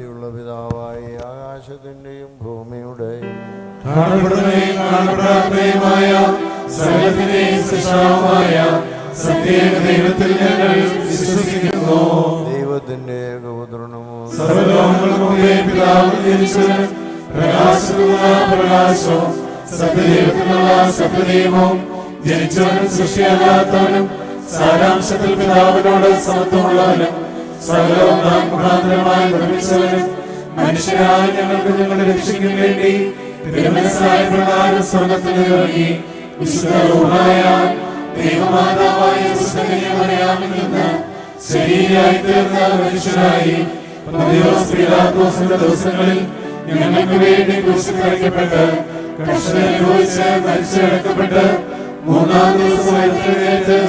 നീതിയുള്ള പിതാവായി ആകാശത്തിന്റെയും ഭൂമിയുടെയും ദൈവത്തിന്റെ ഏകപുത്രനമോ? സത്യദൈവത്തിനുള്ള സത്യദൈവവും ജനിച്ചവനും സൃഷ്ടിയല്ലാത്തവനും സാരാംശത്തിൽ പിതാവിനോട് സമത്വമുള്ളവനും സകലവും നാം മുഖാന്തരമായി മനുഷ്യരായ ഞങ്ങൾക്ക് ഞങ്ങളുടെ രക്ഷയ്ക്കും വേണ്ടി തിരുമനസ്സായ പ്രകാരം സ്വർഗത്തിൽ ഇറങ്ങി. വിശുദ്ധ ദൈവമാതാവായ അറിയാമെന്ന് ശരീരമായി തീർന്ന മനുഷ്യരായി ദിവസങ്ങളിൽ ഞങ്ങൾക്ക് വേണ്ടി കുരിശിൽ തറയ്ക്കപ്പെട്ട് കഷ്ടം അനുഭവിച്ച് മരിച്ചടക്കപ്പെട്ട് മൂന്നാം ദിവസം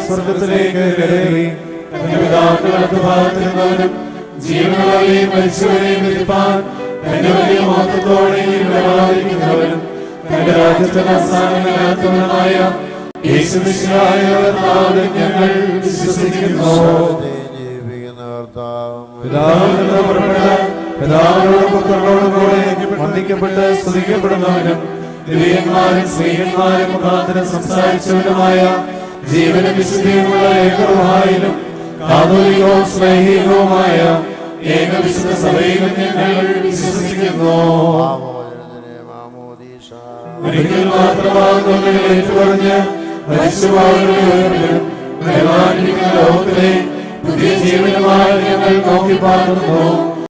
സ്വർഗത്തിലേക്ക് തന്റെ പിതാവിന്റെ വലത്തുഭാഗത്തിരുന്നവനും ജീവനുള്ളവരെയും മരിച്ചവരെയും വിധിപ്പാൻ തന്റെ വലിയ മഹത്വത്തോടെ ഇവിടെ വരാതിരിക്കുന്നവനും തന്റെ യേശുമിശിഹായ കർത്താവിൽ ഞങ്ങൾ വിശ്വസിക്കുന്നു. പിതാവിനോടും പുത്രനോടും കൂടെ വന്ദിക്കപ്പെട്ട് സ്തുതിക്കപ്പെടുന്നവനും ദിവ്യന്മാരും സ്ത്രീയന്മാരും മുഖാന്തരം സംസാരിച്ചവനുമായ ജീവന വിശുദ്ധിയുമുള്ള ഏകറുഹായിലും കാതോലികവും സ്നേഹികവുമായ ഏകവിശുദ്ധ സഭയിലും ഞങ്ങൾ വിശ്വസിക്കുന്നു. ഒരിക്കൽ മാത്രമാകുന്ന ഏറ്റുപറഞ്ഞ് ലോകത്തിലെ പുതിയ ജീവനുമായി ഞങ്ങൾ നോക്കി പാർക്കുന്നു